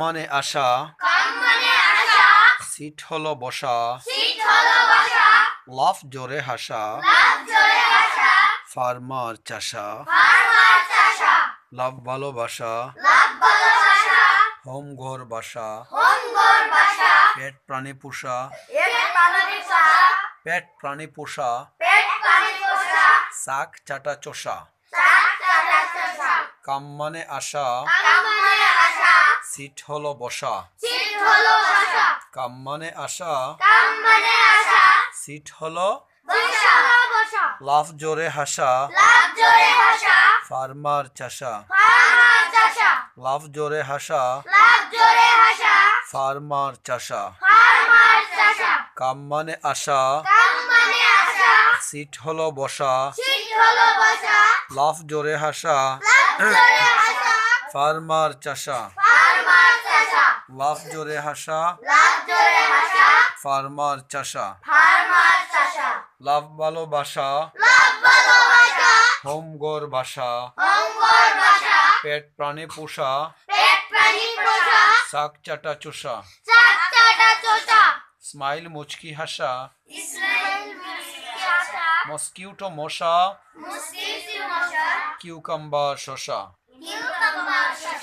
মানে আসা। সিট হলো বসা। লাফ জোরে হাসা। লাভ জোরে আসা ফার্মার চাষা। লাভ ভালোবাসা হোম ঘর বাসা। পেট প্রাণী পোষা। পেট প্রাণী পোষা। শাক চাটা চষা। কাম মানে মানে আসা। সিট হলো বসা। সিট হলো বসা। কাম মানে আশা কাম মানে আসা। সিট হলো বসা। বসা লাফ জোরে হাসা। লাভ জোরে হাসা। ফার্মার চাষা। ফার্মার চাষা। লাফ জোরে হাসা। লাভ জোরে হাসা। ফার্মার চাষা। ফার্মার চাষা। কাম মানে আশা কাম মানে আসা। সিট হলো বসা। সিট হলো বসা। লাফ জোরে হাসা। লাভ জোরে হাসা। ফার্মার চাষা ফার্মার চাষা লাফ জোরে হাসা লাভ জোরে হাসা। ফার্মার চাষা। ফার্মার চাষা। লাভ ভালোবাসা। লাভ ভালোবাসা। হোম গর বাসা। পেট প্রাণী পোষা। পেট প্রাণী পোষা। শাক চাটা চোষা। চাক চাটা চোষা। স্মাইল মুচকি হাসা। মস্কিউটো মশা। কিউকাম্বার শশা।